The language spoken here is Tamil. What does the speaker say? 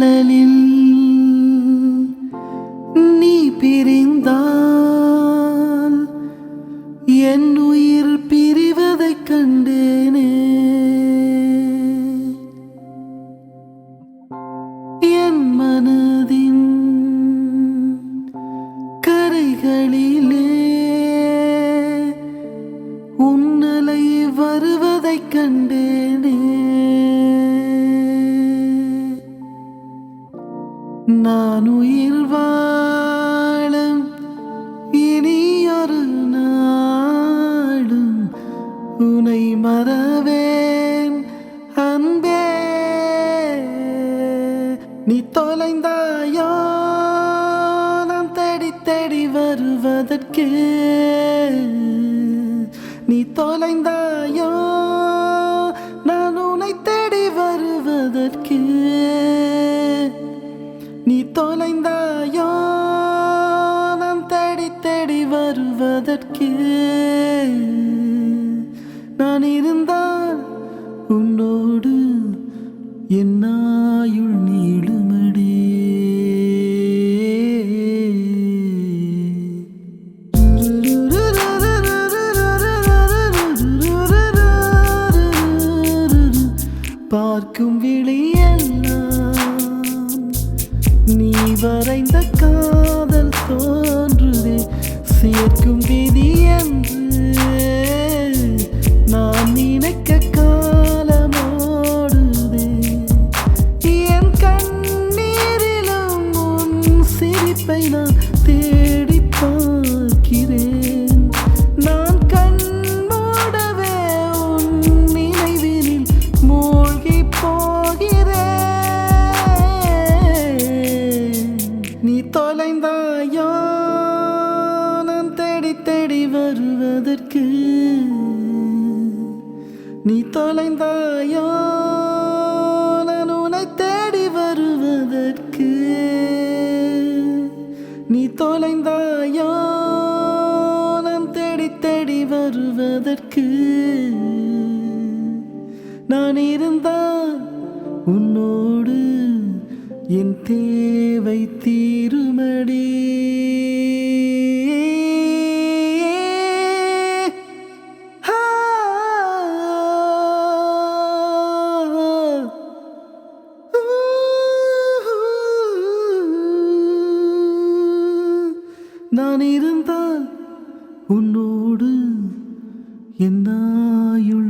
நிழலில் நீ பிரிந்தால் என் உயிர் பிரிவதைக் கண்டேனே. என் மனதின் கரைகளிலே உன்னலை வருவதைக் கண்டேனே நான் உயிர் வாழும் இனியொரு நாடும் உனை மறவேன். அன்பே நீ தொலைந்தாயோ? நான் தேடி தேடி வருவதற்கு நீ தொலைந்தாயோ? வருவதற்கு. நான் இருந்தால் உன்னோடு என்னாயுள் நீளுமடி. பார்க்கும் விழியெல்லாம் நீ வரைந்த காதல் தோன்றுதே. சேர்க்கும் விதி என்று நான் நினைக்க காலமோடுதே. என் கண்ணீரிலும் உன் சிரிப்பை நான் தேடி பார்க்கிறேன். நான் கண் மூடவே உன் நினைவினில் மூழ்கி போகிறேன். நீ தொலைந்தான் நீ தொலைந்தாயோ நான் உன்னை தேடி வருவதற்கு. நீ தொலைந்தாயோ நான் தேடி தேடி வருவதற்கு. நான் இருந்தால் உன்னோடு என் தே நான் இருந்தால் உன்னோடு என்னாயுள்